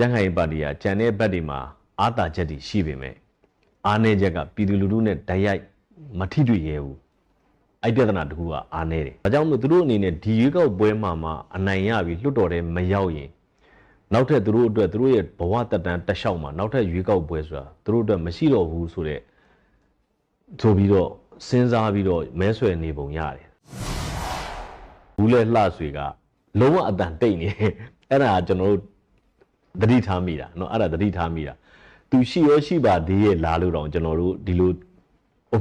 ကျန်းခိုင်ပါတီကကြံတဲ့ဘက်တွေမှာအာသာချက်တွေရှိပေမဲ့အားနည်းချက်ကပြည်သူလူထုနဲ့တိုက်ရိုက်မထိတွေ့ရဲဘူးအဲ့ပြဿနာတခုကအားနည်းတယ်ဒါကြောင့်မို့သူတို့အနေနဲ့ဒီရွေးကောက်ပွဲမှာမှအနိုင်ရပြီးလွတ်တော်တဲ့မရောက်ရင်နောက်ထပ်သူတို့အတွက်သူတို့ရဲ့ဘဝတက်တန်းတက်လျှောက်မှာနောက်ထပ်ရွေးကောက်ပွဲဆိုတာသူတို့အတွက်မရှိတော့ဘူးဆိုတော့ဆိုပြီးတော့စဉ်းစားပြီးတော့မဲဆွယ်နေပုံရတယ်ဘူးလဲလှဆွေကလုံးဝအတန်တိတ်နေတယ်အဲ့ဒါကကျွန်တော်တို့ သတိထားမိတာเนาะအဲ့ဒါသတိထားမိတာသူရှိရောရှိပါသေးရဲ့လားလို့တော့ကျွန်တော်တို့ဒီလို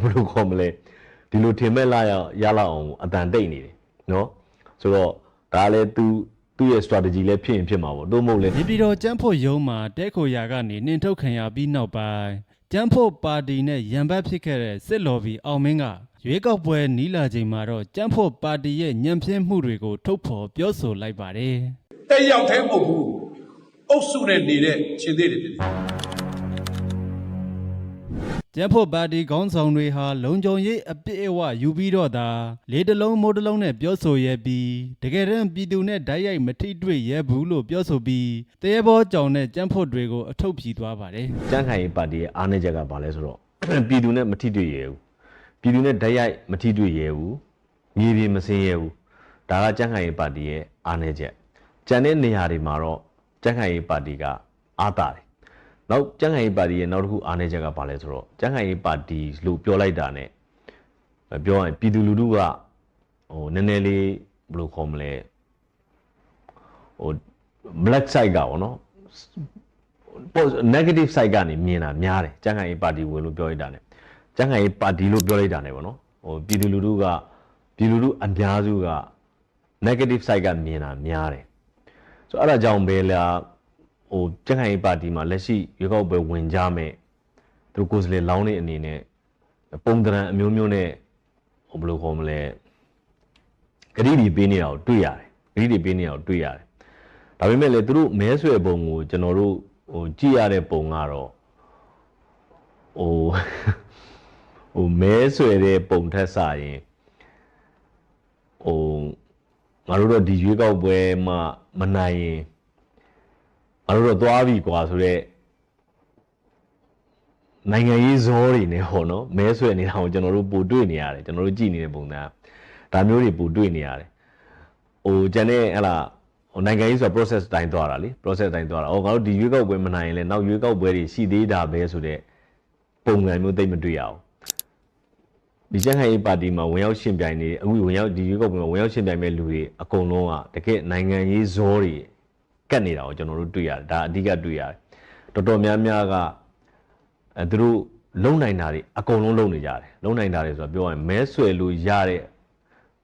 ဘယ်လိုခေါ်မလဲဒီလိုထင်မဲ့လာရရလောက်အောင်အတန်တိတ်နေတယ်เนาะဆိုတော့ဒါလည်း तू သူ့ရဲ့ strategy လည်းဖြစ်ရင်ဖြစ်မှာပေါ့တို့မဟုတ်လဲ နေပြည်တော်ကျန်းဖို့ရုံးမှာတဲခိုရာကနေနှင်ထုတ်ခံရပြီးနောက်ပိုင်းကျန်းဖို့ပါတီနဲ့ရန်ဘက်ဖြစ်ခဲ့တဲ့စစ်လော်ဘီအောင်မင်းကရွေးကောက်ပွဲနီးလာချိန်မှာတော့ကျန်းဖို့ပါတီရဲ့ညံပြင်းမှုတွေကိုထုတ်ဖော်ပြောဆိုလိုက်ပါတယ် တက်ရောက်သေးမဟုတ်ဘူး အုပ်စုနဲ့နေတဲ့ရှင်သေးတွေဖြစ်တယ်ကျန်းဖို့ပါတီခေါင်းဆောင်တွေဟာလုံခြုံရေးအပြည့်အဝယူပြီးတော့သာလေးတလုံးမိုးတလုံးနဲ့ပြောဆိုရဲပြီးတကယ်တမ်းပြည်သူနဲ့ဓာတ်ရိုက်မထိတွေ့ရဲဘူးလို့ပြောဆိုပြီးတရေဘောကြောင်တဲ့ကျန်းဖို့တွေကိုအထုတ်ဖြီသွားပါတယ်ကြမ်းခိုင်ရေးပါတီရဲ့အားနည်းချက်ကဘာလဲဆိုတော့ပြည်သူနဲ့မထိတွေ့ရဘူးပြည်သူနဲ့ဓာတ်ရိုက်မထိတွေ့ရဘူးမြေပြင်မစင်းရဘူးဒါကကြမ်းခိုင်ရေးပါတီရဲ့အားနည်းချက်ကြံတဲ့နေရာတွေမှာတော့ ကြမ်းခိုင်ရေးပါတီကအားတာတယ်နောက်ကြမ်းခိုင်ရေးပါတီရဲ့နောက်တစ်ခုအားနည်းချက်ကဘာလဲဆိုတော့ကြမ်းခိုင်ရေးပါတီလို့ပြောလိုက်တာ ਨੇ ပြောရင်ပြည်သူလူထုကဟိုနည်းနည်းလေးဘယ်လိုခေါ်မလဲဟို black side ကပေါ့နော် post- negative side ကနေမြင်တာများတယ်ကျန်းခိုင်ရေးပါတီဝင်လို့ပြောလိုက်တာ ਨੇ ကျန်းခိုင်ရေးပါတီလို့ပြောလိုက်တာ ਨੇ ပေါ့နော်ဟိုပြည်သူလူထုကပြည်သူလူထုအများစုက negative side ကမြင်တာများတယ် ဆိုတော့အဲ့ဒါကြောင့်ပဲလားဟိုကျန်းခိုင်ရေးပါတီမှာလက်ရှိရွေးကောက်ပွဲဝင်ကြမဲ့သူတို့ကိုယ်စားလှယ်လောင်းတဲ့အနေနဲ့ပုံသဏ္ဍာန်အမျိုးမျိုးနဲ့ဟိုဘယ်လိုခေါ်မလဲဂရီဒီပေးနေတာကိုတွေ့ရတယ်ဂရီဒီပေးနေတာကိုတွေ့ရတယ်ဒါပေမဲ့လေသူတို့မဲဆွယ်ပုံကိုကျွန်တော်တို့ဟိုကြည့်ရတဲ့ပုံကတော့ဟိုဟိုမဲဆွယ်တဲ့ပုံထက်စရင်ဟို ငါတို့တော့ဒီရွေးကောက်ပွဲမှာမနိုင်ရင်ငါတို့တော့သွားပြီကွာဆိုတော့နိုင်ငံရေးဇောတွေနဲ့ဟောနော်မဲဆွယ်နေတာကိုကျွန်တော်တို့ပို့တွေ့နေရတယ်ကျွန်တော်တို့ကြည့်နေတဲ့ပုံစံဒါမျိုးတွေပို့တွေ့နေရတယ်ဟိုကျန်တဲ့ဟလာဟိုနိုင်ငံရေးဆိုတာ process တိုင်းသွားတာလေ process တိုင်းသွားတာ။အော်ငါတို့ဒီရွေးကောက်ပွဲမနိုင်ရင်လည်းနောက်ရွေးကောက်ပွဲတွေရှိသေးတာပဲဆိုတော့ပုံစံမျိုးသိပ်မတွေ့ရအောင်။ ဒီကျန်းခိုင်ရေးပါတီမှာဝင်ရောက်ရှင်ပြိုင်နေအခုဝင်ရောက်ဒီရွေးကောက်ပွဲမှာဝင်ရောက်ရှင်ပြိုင်မဲ့လူတွေအကုန်လုံးကတကယ်နိုင်ငံရေးဇောတွေကတ်နေတာကိုကျွန်တော်တို့တွေ့ရတယ်။ဒါအဓိကတွေ့ရတယ်။တော်တော်များများကအဲသူတို့လုံနိုင်တာတွေအကုန်လုံးလုံနေကြတယ်။လုံနိုင်တာတွေဆိုတာပြောရရင်မဲဆွယ်လို့ရတဲ့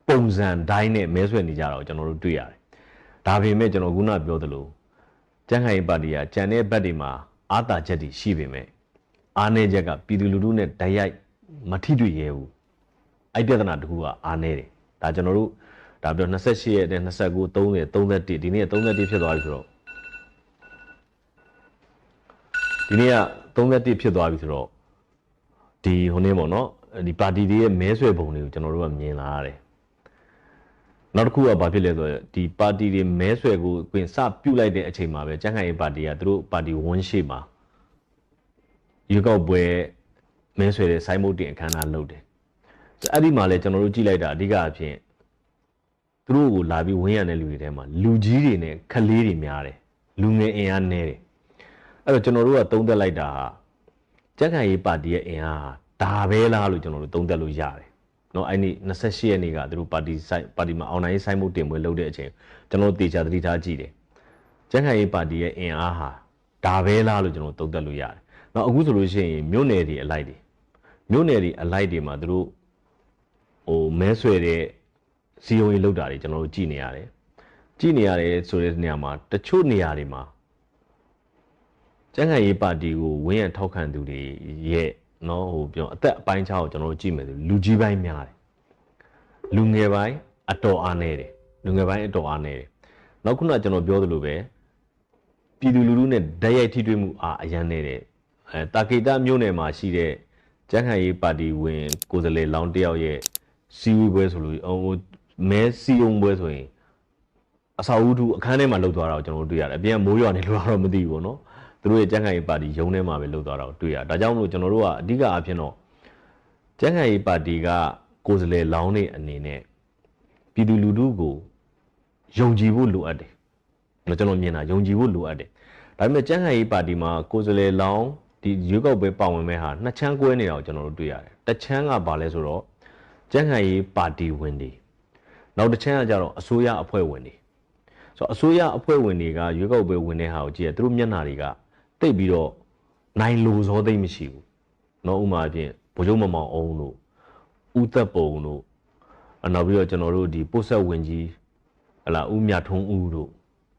ပုံစံတိုင်းနဲ့မဲဆွယ်နေကြတာကိုကျွန်တော်တို့တွေ့ရတယ်။ဒါပေမဲ့ကျွန်တော်ခုနပြောသလိုကျန်းခိုင်ရေးပါတီကကြံတဲ့ဘက်တွေမှာအာသာချက်တွေရှိပေမဲ့အားနည်းချက်ကပြည်သူလူထုနဲ့တိုက်ရိုက်မထိတွေ့ရဲဘူး။ အဲ့ပြဿနာတခုကအားနည်းတယ်။ဒါကျွန်တော်တို့ဒါပြော28ရက်နဲ့29 30 31ဒီနေ့က31ဖြစ်သွားပြီဆိုတော့ဒီနေ့က31ဖြစ်သွားပြီဆိုတော့ဒီဟိုနေ့ပေါ့နော်ဒီပါတီတွေရဲ့မဲဆွယ်ပုံတွေကိုကျွန်တော်တို့ကမြင်လာရတယ်။နောက်တစ်ခုကဘာဖြစ်လဲဆိုတော့ဒီပါတီတွေမဲဆွယ်ကိုပြင်စပြုတ်လိုက်တဲ့အချိန်မှာပဲကျန်းခိုင်ရေးပါတီကသူတို့ပါတီဝန်းရှိမှာရွေးကောက်ပွဲမဲဆွယ်တဲ့စိုင်းမုတ်တင်အခမ်းအနားလုပ်တယ်ဆို အဲ့ဒီမှာလဲကျွန်တော်တို့ကြည့်လိုက်တာအဓိကအဖြစ်သူတို့ကိုလာပြီးဝန်းရံတဲ့လူတွေထဲမှာလူကြီးတွေနဲ့ခလေးတွေများတယ်လူငယ်အင်အားနည်းတယ်အဲ့တော့ကျွန်တော်တို့ကသုံးသပ်လိုက်တာဟာကျန်းခိုင်ရေးပါတီရဲ့အင်အားဟာဒါပဲလားလို့ကျွန်တော်တို့သုံးသပ်လို့ရတယ် เนาะအဲ့ဒီ28ရက်နေ့ကသူတို့ပါတီဆိုင်ပါတီမှာအောင်နိုင်ရေးဆိုင်မှုတင်ပွဲလုပ်တဲ့အချိန်ကျွန်တော်တို့တေချာသတိထားကြည့်တယ်။ကျန်းခိုင်ရေးပါတီရဲ့အင်အားဟာဒါပဲလားလို့ကျွန်တော်တို့သုံးသပ်လို့ရတယ်။နောက်အခုဆိုလို့ရှိရင်မြို့နယ်တွေအလိုက်တွေမြို့နယ်တွေအလိုက်တွေမှာသူတို့ ဟိုမဲဆွယ်တဲ့စီယုံရေးလောက်တာတွေကျွန်တော်တို့ကြည့်နေရတယ်။ကြည့်နေရတယ်ဆိုတဲ့နေရာမှာတချို့နေရာတွေမှာကျန်းခိုင်ရေးပါတီကိုဝင်းရံထောက်ခံသူတွေရဲ့နော်ဟိုပြောအသက်အပိုင်းခြားကိုကျွန်တော်တို့ကြည့်မယ်ဆိုလူကြီးပိုင်းများတယ်လူငယ်ပိုင်းအတော်အားနေတယ်လူငယ်ပိုင်းအတော်အားနေတယ်နောက်ခုနကကျွန်တော်ပြောသလိုပဲပြည်သူလူထုနဲ့ဓာတ်ရိုက်ထိတွေ့မှုအားအရန်နေတယ်အဲတာကေတာမြို့နယ်မှာရှိတဲ့ကျန်းခိုင်ရေးပါတီဝင်ကိုယ်စားလှယ်လောင်းတယောက်ရဲ့ စီဝေးပွဲဆိုလို့ဟိုမဲစီအောင်ပွဲဆိုရင်အစာအုပ်ထုအခန်းထဲမှာလှုပ်သွားတာကိုကျွန်တော်တို့တွေ့ရတယ်အပြင်ကမိုးရွာနေလို့တော့မသိဘူးပေါ့နော်သူတို့ရဲ့ကြံ့ခိုင်ရေးပါတီရုံးထဲမှာပဲလှုပ်သွားတာကိုတွေ့ရဒါကြောင့်မလို့ကျွန်တော်တို့ကအဓိကအဖြစ်တော့ကြံ့ခိုင်ရေးပါတီကကိုယ်စားလှယ်လောင်းနေအနေနဲ့ပြည်သူလူထုကိုယုံကြည်ဖို့လိုအပ်တယ်ကျွန်တော်မြင်တာယုံကြည်ဖို့လိုအပ်တယ်ဒါပေမဲ့ကြံ့ခိုင်ရေးပါတီမှာကိုယ်စားလှယ်လောင်းဒီရွေးကောက်ပွဲပါဝင်မဲ့ဟာနှစ်ချမ်းကွဲနေတာကိုကျွန်တော်တို့တွေ့ရတယ်တစ်ချမ်းကဘာလဲဆိုတော့ ကြံ့ခိုင်ရေးပါတီဝင်တွေနောက်တစ်ချမ်းကကြတော့အစိုးရအဖွဲ့ဝင်တွေ ဆိုတော့အစိုးရအဖွဲ့ဝင်တွေကရွေးကောက်ပွဲဝင်တဲ့ဟာကိုကြည့်ရသူတို့မျက်နှာတွေကတိတ်ပြီးတော့နိုင်လိုစောသိမ့်မရှိဘူးเนาะဥမာအပြင်ဗိုလ်ချုပ်မမောင်အောင်တို့ဦးသက်ပုံတို့အနောက်ပြီးတော့ကျွန်တော်တို့ဒီပို့ဆက်ဝင်ကြီးဟလာဦးမြထုံးဦးတို့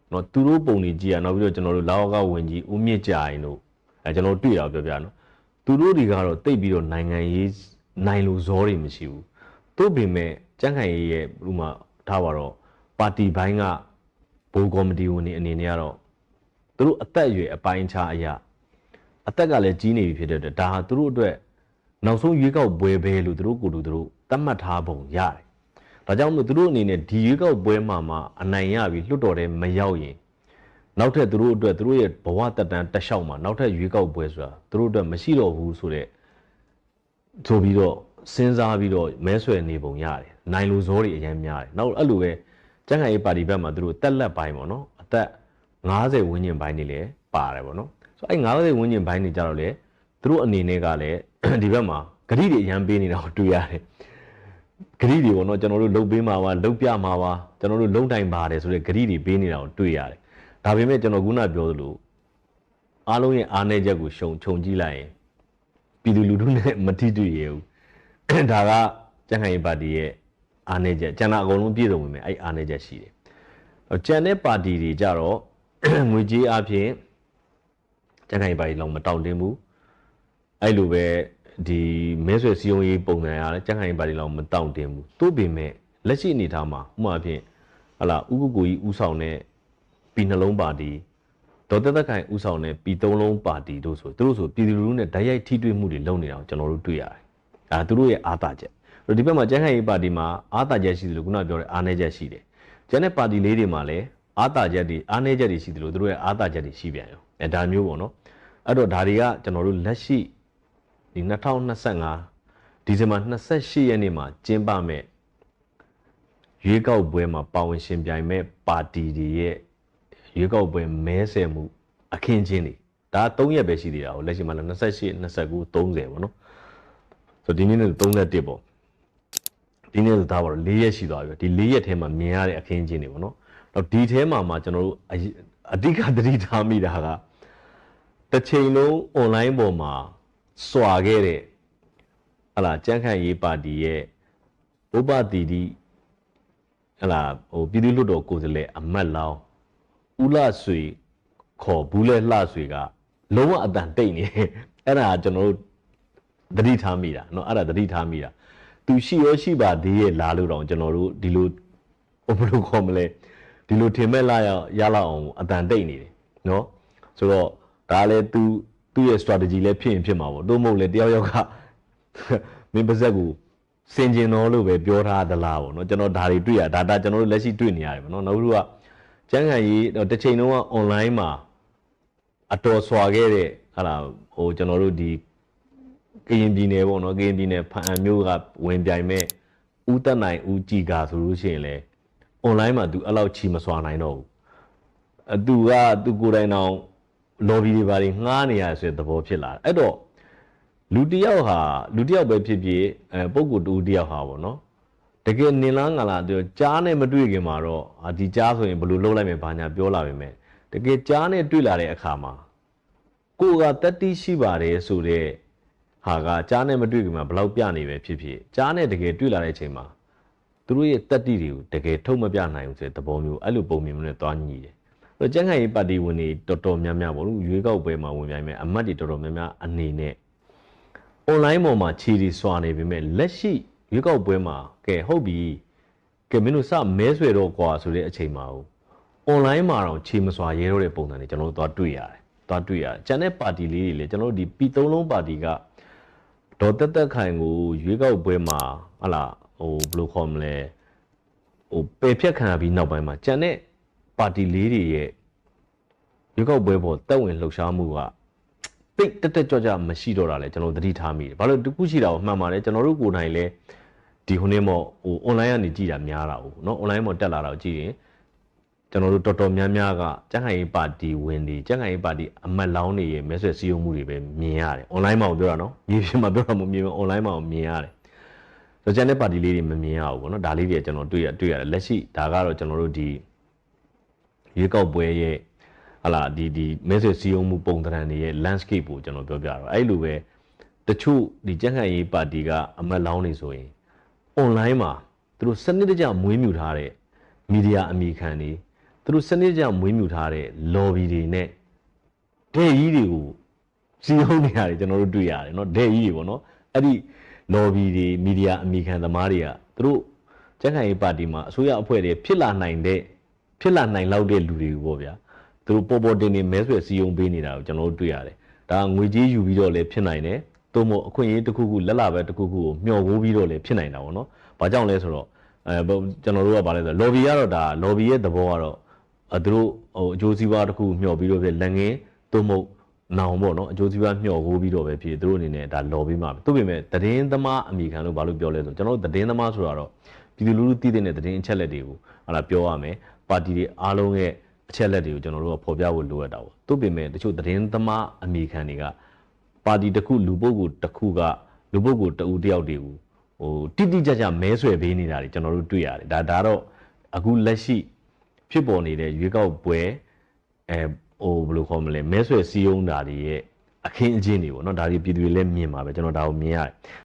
เนาะသူတို့ပုံတွေကြည့်ရနောက်ပြီးတော့ကျွန်တော်တို့လာဝကဝင်ကြီးဦးမြင့်ကြိုင်တို့အဲကျွန်တော်တို့တွေ့ရပြောပြเนาะသူတို့တွေကတော့တိတ်ပြီးတော့နိုင်ငံရေးနိုင်လိုစောတွေမရှိဘူး တို့ပေမဲ့ကြန့်ခိုင်ရေးရဲ့ဥမာထားပါတော့ပါတီဘိုင်းကဘိုးကော်မတီဝင်တွေအနေနဲ့ကတော့သူတို့အသက်အရွယ်အပိုင်းခြားအရာအသက်ကလည်းကြီးနေပြီဖြစ်တဲ့အတွက်ဒါဟာသူတို့အတွက်နောက်ဆုံးရွေးကောက်ပွဲပဲလို့သူတို့ကိုယ်လူသူတို့သတ်မှတ်ထားပုံရတယ်။ဒါကြောင့်မို့သူတို့အနေနဲ့ဒီရွေးကောက်ပွဲမှာမှအနိုင်ရပြီးလွတ်တော်တဲ့မရောက်ရင်နောက်ထပ်သူတို့အတွက်သူတို့ရဲ့ဘဝတက်တန်းတက်လျှောက်မှာနောက်ထပ်ရွေးကောက်ပွဲဆိုတာသူတို့အတွက်မရှိတော့ဘူးဆိုတော့ဆိုပြီးတော့ စဉ်းစားပြီးတော့မဲဆွယ်နေပုံရတယ်။နိုင်လူဇောတွေအရင်များတယ်။နောက်အဲ့လိုပဲကျန်းခိုင်ရေးပါတီဘက်မှာသူတို့တက်လက်ပိုင်းပေါ့နော်အသက်90ဝန်းကျင်ပိုင်းနေလည်းပါတယ်ပေါ့နော်ဆိုတော့အဲ့90ဝန်းကျင်ပိုင်းနေကြတော့လေသူတို့အနေနဲ့ကလည်းဒီဘက်မှာဂရိတွေအရန်ပေးနေတာကိုတွေ့ရတယ်ဂရိတွေပေါ့နော်ကျွန်တော်တို့လှုပ်ပေးမှာပါလှုပ်ပြမှာပါကျွန်တော်တို့လုံတိုင်ပါတယ်ဆိုတဲ့ဂရိတွေပေးနေတာကိုတွေ့ရတယ်ဒါပေမဲ့ကျွန်တော်ခုနပြောသလိုအားလုံးရဲ့အားနည်းချက်ကိုရှုံခြုံကြည့်လိုက်ရင်ပြည်သူလူထုနဲ့မထိတွေ့ရဘူး ဒါကကျန်းခိုင်ရေးပါတီရဲ့အားနေချက်ကျန်တာအကုန်လုံးပြည့်စုံပြီမယ်အဲ့အားနေချက်ရှိတယ်။အော်ကျန်တဲ့ပါတီတွေကြတော့ငွေကြေးအပြင်ကျန်ခိုင်ပါတီလောက်မတောင့်တင်းဘူး။အဲ့လိုပဲဒီမဲဆွယ်စီယုံရေးပုံစံရတယ်ကျန်ခိုင်ပါတီလောက်မတောင့်တင်းဘူး။သို့ပေမဲ့လက်ရှိအနေအထားမှာဥပမာအဖြစ်ဟလာဥကုကိုကြီးဥဆောင်တဲ့ပြည်နှလုံးပါတီဒေါ်သက်သက်ခိုင်ဥဆောင်တဲ့ပြည်သုံးလုံးပါတီတို့ဆိုသူတို့ဆိုပြည်သူလူထုနဲ့ဓာတ်ရိုက်ထိတွေ့မှုတွေလုပ်နေတာကိုကျွန်တော်တို့တွေ့ရတယ်။ ဒါသူတို့ရဲ့အားသာချက်။အဲ့တော့ဒီဘက်မှာကျန်းခိုင်ရေးပါတီမှာအားသာချက်ရှိတယ်လို့ခုနပြောတဲ့အားနည်းချက်ရှိတယ်။ကျန်တဲ့ပါတီလေးတွေမှာလည်းအားသာချက်တွေအားနည်းချက်တွေရှိတယ်လို့သူတို့ရဲ့အားသာချက်တွေရှိပြန်ရော။အဲဒါမျိုးပေါ့နော်။အဲ့တော့ဒါတွေကကျွန်တော်တို့လက်ရှိဒီ2025ဒီဇင်ဘာ28ရက်နေ့မှာကျင်းပမဲ့ရွေးကောက်ပွဲမှာပါဝင်ရှင်ပြိုင်မဲ့ပါတီတွေရဲ့ရွေးကောက်ပွဲမဲဆယ်မှုအခင်းချင်းတွေဒါ3ရက်ပဲရှိသေးတာကိုလက်ရှိမှာလည်း28 29 30ပေါ့နော် ဆိုတော့ဒီနေ့နဲ့31ပေါ့ဒီနေ့ဆိုဒါပါတော့4ရက်ရှိသွားပြီဒီ4ရက်ထဲမှာမြင်ရတဲ့အခင်းချင်းတွေပေါ့နော်တော့ဒီထဲမှာမှာကျွန်တော်တို့အရင်အဓိကသတိထားမိတာကတစ်ချိန်လုံး online ပေါ်မှာစွာခဲ့တဲ့ဟလာကြန့်ခိုင်ရေးပါတီရဲ့ဥပတီတီဟလာဟိုပြည်သူ့လွှတ်တော်ကိုယ်စားလှယ်အမတ်လောင်းဦးလဆွေခေါ်ဘူးလဲလှဆွေကလုံးဝအတန်တိတ်နေတယ်အဲ့ဒါကကျွန်တော်တို့ သတိထားမိတာเนาะအဲ့ဒါသတိထားမိတာသူရှိရောရှိပါသေးရဲ့လားလို့တော့ကျွန်တော်တို့ဒီလိုဟိုဘယ်လိုခေါ်မလဲဒီလိုထင်မဲ့လာရရလောက်အောင်အတန်တိတ်နေတယ်เนาะဆိုတော့ဒါလည်း तू သူ့ရဲ့ strategy လည်းဖြစ်ရင်ဖြစ်မှာပေါ့တို့မဟုတ်လေတယောက်ယောက်က မင်းပါဇက်ကိုစင်ကျင်တော်လို့ပဲပြောထားသလားပေါ့နော်ကျွန်တော်ဒါတွေတွေ့ရဒါဒါကျွန်တော်တို့လက်ရှိတွေ့နေရတယ်ပေါ့နော်နောက်တစ်ခုကကျန်းခံရေးတစ်ချိန်လုံးက online မှာအတော်ဆွာခဲ့တဲ့ဟာလာဟိုကျွန်တော်တို့ဒီ ကရင်ပြည်နယ်ပေါ့နော်ကရင်ပြည်နယ်ဖအံမျိုးကဝင်ပြိုင်မဲ့ဦးတက်နိုင်ဦးကြည်ကာဆိုလို့ရှိရင်လေ online မှာ तू အဲ့လောက်ချီမဆွာနိုင်တော့ဘူးအတူက तू ကိုယ်တိုင်တောင် lobby တွေဘာတွေငှားနေရဆိုတဲ့သဘောဖြစ်လာတယ်အဲ့တော့လူတစ်ယောက်ဟာလူတစ်ယောက်ပဲဖြစ်ဖြစ်အဲပုံကိုယ်တူတစ်ယောက်ဟာပေါ့နော်တကယ်နင်လားငါလားသူကြားနဲ့မတွေ့ခင်မှာတော့ဟာဒီကြားဆိုရင်ဘယ်လိုလုပ်လိုက်မယ်ဘာညာပြောလာပြီမဲ့တကယ်ကြားနဲ့တွေ့လာတဲ့အခါမှာကိုယ်ကတတိရှိပါတယ်ဆိုတဲ့ ဟာကကြားနဲ့မတွေ့ခင်မှာဘယ်လောက်ပြနေပဲဖြစ်ဖြစ်ကြားနဲ့တကယ်တွေ့လာတဲ့အချိန်မှာသူတို့ရဲ့တတိတွေကိုတကယ်ထုတ်မပြနိုင်ဘူးဆိုတဲ့သဘောမျိုးအဲ့လိုပုံမြင်မျိုးနဲ့သွားညီတယ်အဲ့တော့ကျန်းခိုင်ရေးပါတီဝင်တွေတော်တော်များများပေါ့လို့ရွေးကောက်ပွဲမှာဝင်ပြိုင်မဲ့အမတ်တွေတော်တော်များများအနေနဲ့ online ပေါ်မှာခြေရီစွာနေပေမဲ့လက်ရှိရွေးကောက်ပွဲမှာကဲဟုတ်ပြီကဲမင်းတို့စမဲဆွဲတော့ကွာဆိုတဲ့အချိန်မှာ online မှာတော့ခြေမစွာရဲတော့တဲ့ပုံစံတွေကျွန်တော်တို့သွားတွေ့ရတယ်သွားတွေ့ရတယ်ကျန်တဲ့ပါတီလေးတွေလည်းကျွန်တော်တို့ဒီပြည်သုံးလုံးပါတီက ဒေါ်တက်တက်ခိုင်ကိုရွေးကောက်ပွဲမှာဟလာဟိုဘယ်လိုခေါ်မလဲဟိုပယ်ဖြတ်ခံရပြီးနောက်ပိုင်းမှာကျန်တဲ့ ပါတီလေးတွေရဲ့ရွေးကောက်ပွဲပေါ်တက်ဝင်လှုပ်ရှားမှုကတိတ်တက်တက်ကြွကြွမရှိတော့တာလေကျွန်တော်သတိထားမိတယ်ဘာလို့တခုရှိတာကိုမှန်ပါတယ်ကျွန်တော်တို့ကိုယ်တိုင်လဲဒီခုနေ့မော့ဟို online ကနေကြည်တာများတာဟုတ်เนาะ online မှာတက်လာတာကိုကြည့်ရင် ကျွန်တော်တို့တော်တော်များများကကြံ့ခိုင်ရေးပါတီဝင်တွေကြံ့ခိုင်ရေးပါတီအမတ်လောင်းတွေရဲ့မဲဆွယ်စည်းရုံးမှုတွေပဲမြင်ရတယ်။ online မှာပြောတာနော်။မြေပြင်မှာပြောတာမမြင်ဘူး online မှာမြင်ရတယ်။ဆိုတော့ကျန်တဲ့ပါတီလေးတွေမမြင်ရဘူးပေါ့နော်။ဒါလေးတွေကျွန်တော်တွေ့ရတွေ့ရတယ်။လက်ရှိဒါကတော့ကျွန်တော်တို့ဒီရွေးကောက်ပွဲရဲ့ဟလာဒီဒီမဲဆွယ်စည်းရုံးမှုပုံသဏ္ဍာန်တွေရဲ့ landscape ကိုကျွန်တော်ပြောပြတော့အဲ့လိုပဲတချို့ဒီကြံ့ခိုင်ရေးပါတီကအမတ်လောင်းတွေဆိုရင် online မှာသူတို့စနစ်တကျမွေးမြူထားတဲ့မီဒီယာအမိခံတွေ သူတို့စနစ်တကျမွေးမြူထားတဲ့ lobby တွေနဲ့တဲ့ကြီးတွေကို စီယုံနေရတယ်ကျွန်တော်တို့တွေ့ရတယ်เนาะတဲ့ကြီးတွေပေါ့เนาะအဲ့ဒီ lobby တွေမီဒီယာအမိခံသမားတွေကသူတို့ကျန်းခိုင်ရေးပါတီမှာအစိုးရအဖွဲ့တွေဖြစ်လာနိုင်တဲ့ဖြစ်လာနိုင်လောက်တဲ့လူတွေပေါ့ဗျာသူတို့ပေါ်ပေါ်တင်တင်မဲဆွယ်စီယုံပေးနေတာကိုကျွန်တော်တို့တွေ့ရတယ်ဒါငွေကြေးယူပြီးတော့လည်းဖြစ်နိုင်တယ်သို့မဟုတ်အခွင့်အရေးတစ်ခုခုလက်လာပဲတစ်ခုခုကိုမျှော်ကိုပြီးတော့လည်းဖြစ်နိုင်တာပေါ့နော်ဘာကြောင့်လဲဆိုတော့အဲကျွန်တော်တို့ကဗာလဲဆိုတော့ lobby ကတော့ဒါ lobby ရဲ့သဘောကတော့အဲ သူတို့ဟိုအကျိုးစီးပွားတစ်ခုမျှော်ပြီးတော့ဖြစ်လက်ငင်းသို့မဟုတ်နောင်ပေါ့နော်အကျိုးစီးပွားမျှော်ကိုပြီးတော့ပဲဖြစ်သူတို့အနေနဲ့ဒါ lobby မှာပဲသူ့ပေမဲ့သတင်းသမားအမိခံလို့ဘာလို့ပြောလဲဆိုတော့ကျွန်တော်တို့သတင်းသမားဆိုတာတော့ပြည်သူလူထုသိတဲ့သတင်းအချက်လက်တွေကိုဟာလာပြောရမယ်ပါတီတွေအားလုံးရဲ့အချက်လက်တွေကိုကျွန်တော်တို့ကဖော်ပြဖို့လိုအပ်တာပေါ့သူ့ပေမဲ့တချို့သတင်းသမားအမိခံတွေကပါတီတစ်ခုလူပုဂ္ဂိုလ်တစ်ခုကလူပုဂ္ဂိုလ်တဦးတစ်ယောက်တွေကိုဟိုတိတိကျကျမဲဆွယ်ပေးနေတာတွေကျွန်တော်တို့တွေ့ရတယ်ဒါဒါတော့အခုလက်ရှိ ဖြစ်ပေါ်နေတဲ့ရွေးကောက်ပွဲအဲဟိုဘယ်လိုခေါ်မလဲမဲဆွယ်စည်းရုံးတာတွေရဲ့အခင်းအကျင်းတွေပေါ့နော်ဒါတွေပြည်သူတွေလည်းမြင်ပါပဲကျွန်တော်ဒါကိုမြင်ရတယ်